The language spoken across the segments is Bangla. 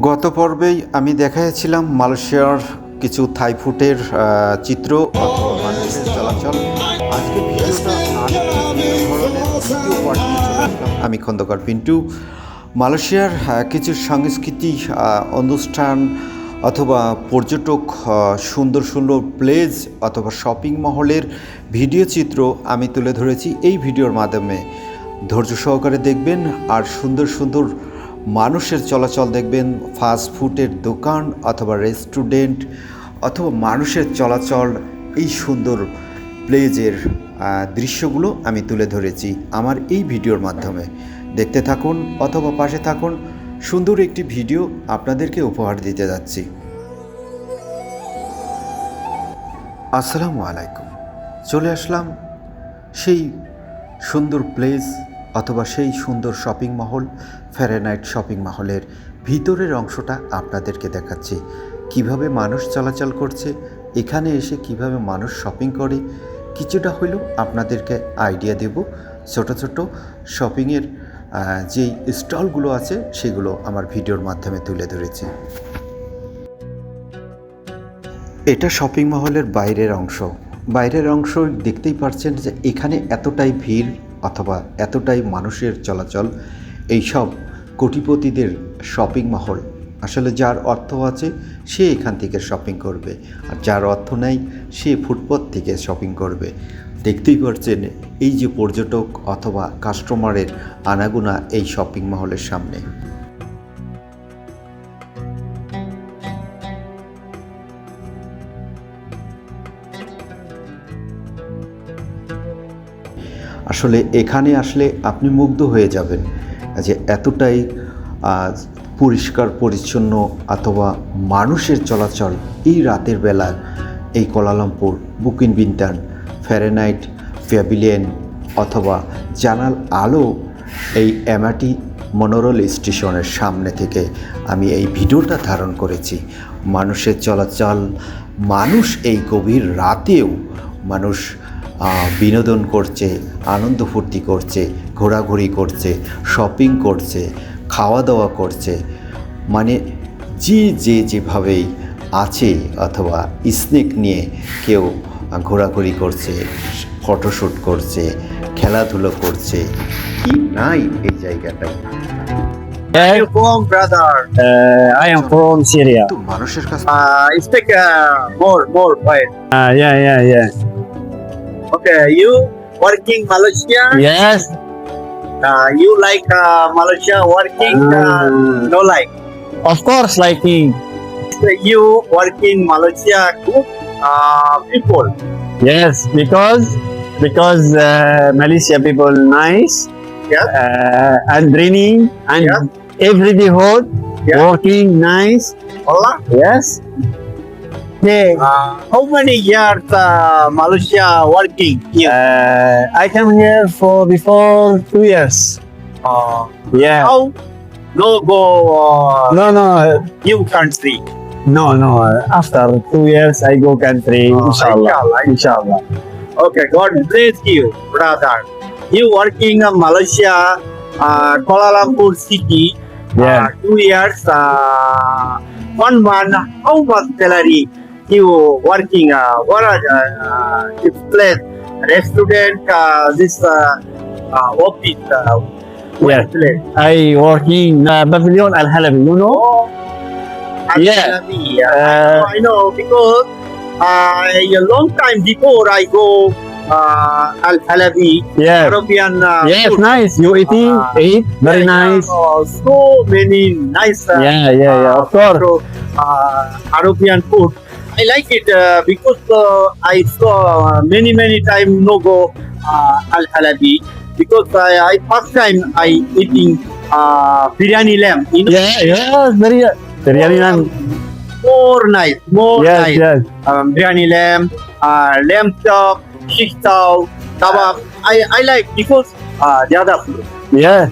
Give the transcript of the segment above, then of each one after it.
গত পর্বেই আমি দেখাইছিলাম মালয়েশিয়ার কিছু থাই আহ, চিত্র অথবা চলাচল আজকে। আমি খন্দকার পিন্টু মালয়েশিয়ার কিছু সংস্কৃতি অনুষ্ঠান অথবা পর্যটক সুন্দর সুন্দর প্লেস অথবা শপিং মহলের ভিডিও চিত্র আমি তুলে ধরেছি এই ভিডিওর মাধ্যমে ধৈর্য সহকারে দেখবেন আর সুন্দর সুন্দর মানুষের চলাচল দেখবেন ফাস্ট ফুডের দোকান অথবা রেস্টুরেন্ট অথবা মানুষের চলাচল এই সুন্দর প্লেজের দৃশ্যগুলো আমি তুলে ধরেছি আমার এই ভিডিওর মাধ্যমে। দেখতে থাকুন অথবা পাশে থাকুন, সুন্দর একটি ভিডিও আপনাদেরকে উপহার দিতে যাচ্ছি। আসসালামু আলাইকুম। চলে আসলাম সেই সুন্দর প্লেস অথবা সেই সুন্দর শপিং মহল, ফ্যারেনাইট শপিং মহলের ভিতরের অংশটা আপনাদেরকে দেখাচ্ছি। কীভাবে মানুষ চলাচল করছে, এখানে এসে কীভাবে মানুষ শপিং করে, কিছুটা হলেও আপনাদেরকে আইডিয়া দেব। ছোট ছোট শপিংয়ের যেই স্টলগুলো আছে, সেগুলো আমার ভিডিওর মাধ্যমে তুলে ধরেছি। এটা শপিং মহলের বাইরের অংশ। বাইরের অংশ দেখতেই পাচ্ছেন যে এখানে এতটাই ভিড় অথবা এতটাই মানুষের চলাচল, এইসব কোটিপতিদের শপিং মহল। আসলে যার অর্থ আছে, সে এখান থেকে শপিং করবে। আর যার অর্থ নাই, সে ফুটপথ থেকে শপিং করবে। দেখতেই পারছেন, এই যে পর্যটক অথবা কাস্টমারের আনাগোনা এই শপিং মহলের সামনে। আসলে এখানে আসলে আপনি মুগ্ধ হয়ে যাবেন যে এতটাই পরিষ্কার, পরিচ্ছন্ন অথবা মানুষের চলাচল এই রাতের বেলা এই কোলালামপুর, বুকিন বিন্টান ফ্যারেনাইট, প্যাভিলিয়ন অথবা জানাল আলো এই এমআরটি মনোরল স্টেশনের সামনে থেকে আমি এই ভিডিওটা ধারণ করেছি। মানুষের চলাচল, মানুষ এই গভীর রাতেও মানুষ বিনোদন করছে আনন্দ ফুর্তি করছে ঘোরাঘুরি করছে শপিং করছে খাওয়া দাওয়া করছে মানে যে যে যেভাবেই আছে অথবা স্নেক নিয়ে কেউ ঘোরাঘুরি করছে ফটোশ্যুট করছে খেলাধুলো করছে কি নাই এই জায়গাটায় Where you from, brother? Uh, I am from Syria. তো মানুষের কাছে Uh, speak more, more quiet. Yeah, yeah, yeah. Okay, you working Malaysia? Yes. Uh, you like uh, Malaysia working? Uh, Mm. no like. Of course, liking. You working Malaysia good uh, people. Yes, because because uh, Malaysia people nice Yeah. uh, and raining and Yeah. every day hot, Yeah. working nice. Allah. Yes. Uh, how many years uh, Malaysia working here? Uh, I come here for before two years. Uh, Yeah. how no go uh, No, no, new country? no, no. After two years, I go country. Oh, inshallah. inshallah. Inshallah. Okay, God bless you, brother. You working in Malaysia, uh, Kuala Lumpur city, Yeah. uh, two years, uh, one month, how much salary you working, uh, what are, uh, uh, place, restaurant, uh, this, uh, uh, office, uh, Yeah. place? I working uh, Pavilion Al Halabi. You know? Yeah. Salary, uh, Uh, I know because uh, a long time before I go uh, Al Halabi, Yeah. European uh, Yes, food. nice. You eating? Ah. Eat. Very Yeah, nice. uh, so many nice uh, Yeah, yeah, yeah. Of course. so, uh, European food. I like it uh, because uh, I saw many many time no go uh, Al Halabi because I, I first time I eating uh, biryani lamb. You know, Yeah, yes. Very. Biryani naan. more nice, more Yes, nice. yes. Um, biryani lamb, uh, lamb chop, shish tao, kebab. I, I like because uh, the other food. Yeah.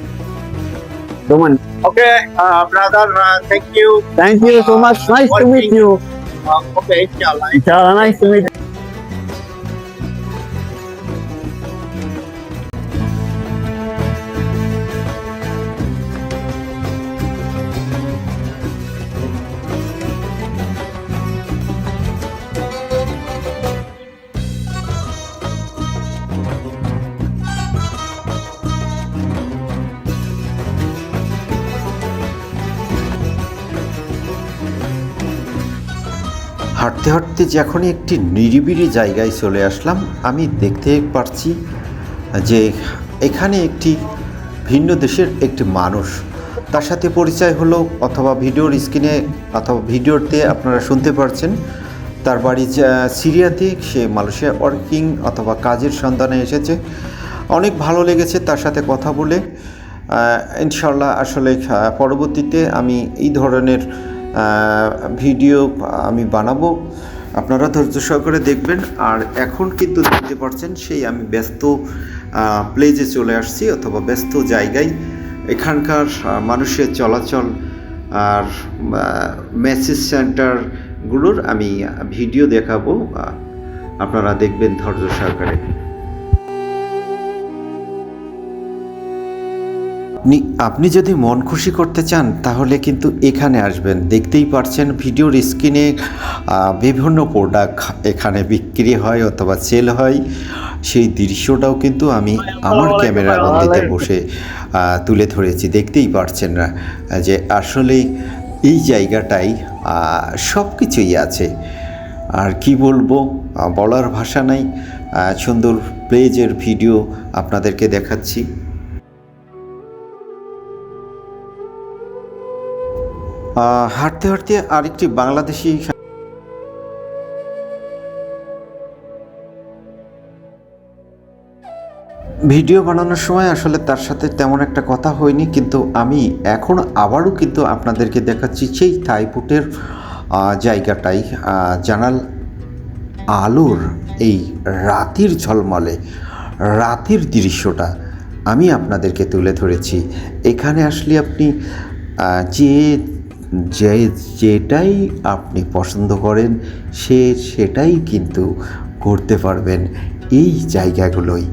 Come on. Okay, uh, brother, uh, thank you. Thank you so much. Nice to meet you. Tá, ok, inşallah. İnşallah. İnşallah. হাঁটতে হাঁটতে যখনই একটি নিরিবিলি জায়গায় চলে আসলাম, আমি দেখতে পারছি যে এখানে একটি ভিন্ন দেশের একটি মানুষ। তার সাথে পরিচয় হলো অথবা ভিডিওর স্ক্রিনে অথবা ভিডিওতে আপনারা শুনতে পারছেন, তার বাড়ি সিরিয়াতে, সে মালয়েশিয়া ওয়ার্কিং অথবা কাজের সন্ধানে এসেছে। অনেক ভালো লেগেছে তার সাথে কথা বলে। ইনশাল্লাহ আসলে পরবর্তীতে আমি এই ধরনের ভিডিও আমি বানাবো। আপনারা ধৈর্য সহকারে দেখবেন। আর এখন কিন্তু দেখতে পাচ্ছেন, সেই আমি ব্যস্ত প্লেজে চলে আসছি অথবা ব্যস্ত জায়গায়। এখানকার মানুষের চলাচল আর মেসেজ সেন্টারগুলোর আমি ভিডিও দেখাবো। আপনারা দেখবেন ধৈর্য সহকারে। আপনি আপনি যদি মন খুশি করতে চান তাহলে কিন্তু এখানে আসবেন। দেখতেই পারছেন ভিডিওর স্ক্রিনে বিভিন্ন প্রোডাক্ট এখানে বিক্রি হয় অথবা সেল হয়। সেই দৃশ্যটাও কিন্তু আমি আমার ক্যামেরা বন্দিতে বসে তুলে ধরেছি। দেখতেই পারছেন না যে আসলেই এই জায়গাটাই সব কিছুই আছে। আর কি বলব বলার ভাষা নাই। সুন্দর প্লেজের ভিডিও আপনাদেরকে দেখাচ্ছি। হাঁটতে হাঁটতে আরেকটি বাংলাদেশি ভিডিও বানানোর সময় আসলে তার সাথে তেমন একটা কথা হয়নি, কিন্তু আমি এখন আবারও কিন্তু আপনাদেরকে দেখাচ্ছি সেই থাইপুটের জায়গাটাই। জানাল আলোর এই রাতের ঝলমলে, রাতের দৃশ্যটা আমি আপনাদেরকে তুলে ধরেছি। এখানে আসলে আপনি যে যে, যেটাই আপনি পছন্দ করেন, সে, সেটাই কিন্তু করতে পারবেন এই জায়গাগুলোই।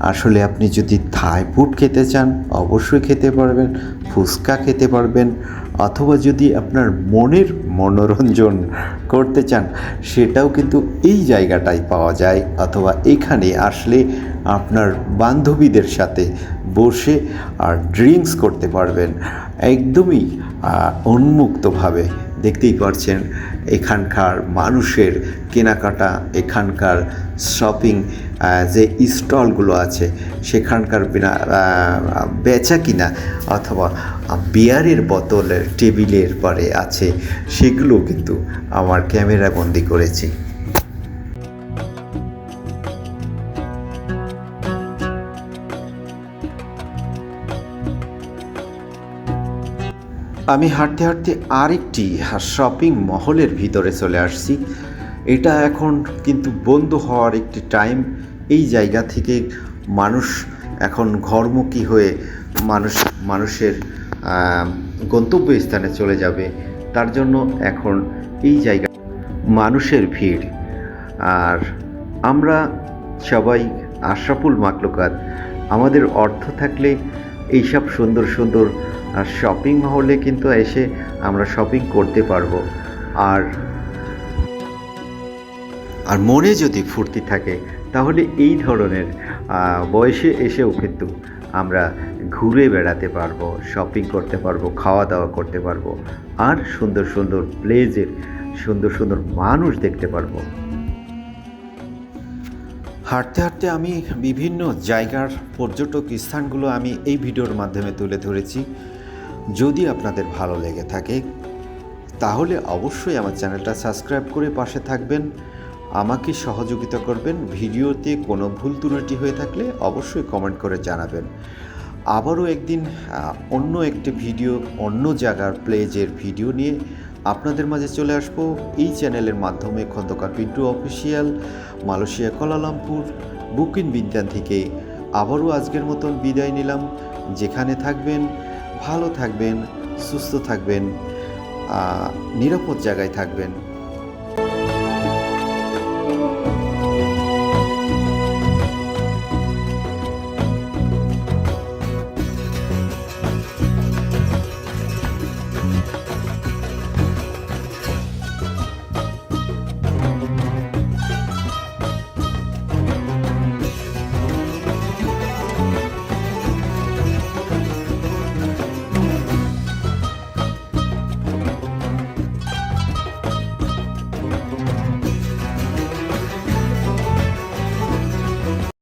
আসলে আপনি যদি থাই ফুড খেতে চান, অবশ্যই খেতে পারবেন, ফুচকা খেতে পারবেন, অথবা যদি আপনার মনের মনোরঞ্জন করতে চান, সেটাও কিন্তু এই জায়গাটাই পাওয়া যায়, অথবা এখানে আসলে আপনার বান্ধবীদের সাথে বসে আর ড্রিঙ্কস করতে পারবেন। একদমই উন্মুক্তভাবে দেখতেই পারছেন এখানকার মানুষের কেনাকাটা, এখানকার শপিং যে স্টলগুলো আছে, সেখানকার বিনা বেচা কিনা অথবা বিয়ারের বোতলের টেবিলের পরে আছে সেগুলো কিন্তু আমার ক্যামেরা বন্দি করেছি। আমি হাঁটতে হাঁটতে আরেকটি শপিং মহলের ভিতরে চলে আসছি। এটা এখন কিন্তু বন্ধ হওয়ার একটি টাইম এই জায়গা থেকে মানুষ এখন ঘরমুখী হয়ে মানুষ, মানুষের গন্তব্যস্থানে চলে যাবে। তার জন্য এখন এই জায়গা মানুষের ভিড়। আর আমরা সবাই আশরাফুল মাকলুকাত। আমাদের অর্থ থাকলে এইসব সুন্দর সুন্দর শপিং মহলে কিন্তু এসে আমরা শপিং করতে পারব। আর আর মনে যদি ফুর্তি থাকে, তাহলে এই ধরনের বয়সে এসেও কিন্তু আমরা ঘুরে বেড়াতে পারব শপিং করতে পারব খাওয়া দাওয়া করতে পারব, আর সুন্দর সুন্দর প্লেজের সুন্দর সুন্দর মানুষ দেখতে পারব। হাঁটতে হাঁটতে আমি বিভিন্ন জায়গার পর্যটক স্থানগুলো আমি এই ভিডিওর মাধ্যমে তুলে ধরেছি। যদি আপনাদের ভালো লেগে থাকে, তাহলে অবশ্যই আমার চ্যানেলটা সাবস্ক্রাইব করে পাশে থাকবেন। আমাকে সহযোগিতা করবেন। ভিডিওতে কোনো ভুল ত্রুটি হয়ে থাকলে অবশ্যই কমেন্ট করে জানাবেন। আবারও একদিন অন্য একটি ভিডিও, অন্য জায়গার প্লেজের ভিডিও নিয়ে আপনাদের মাঝে চলে আসব। এই চ্যানেলের মাধ্যমে Khandakar Pintu official, Malaysia Kuala Lumpur, Bukit Bintang থেকে আবারও আজকের মতন বিদায় নিলাম। যেখানে থাকবেন ভালো থাকবেন সুস্থ থাকবেন নিরাপদ জায়গায় থাকবেন।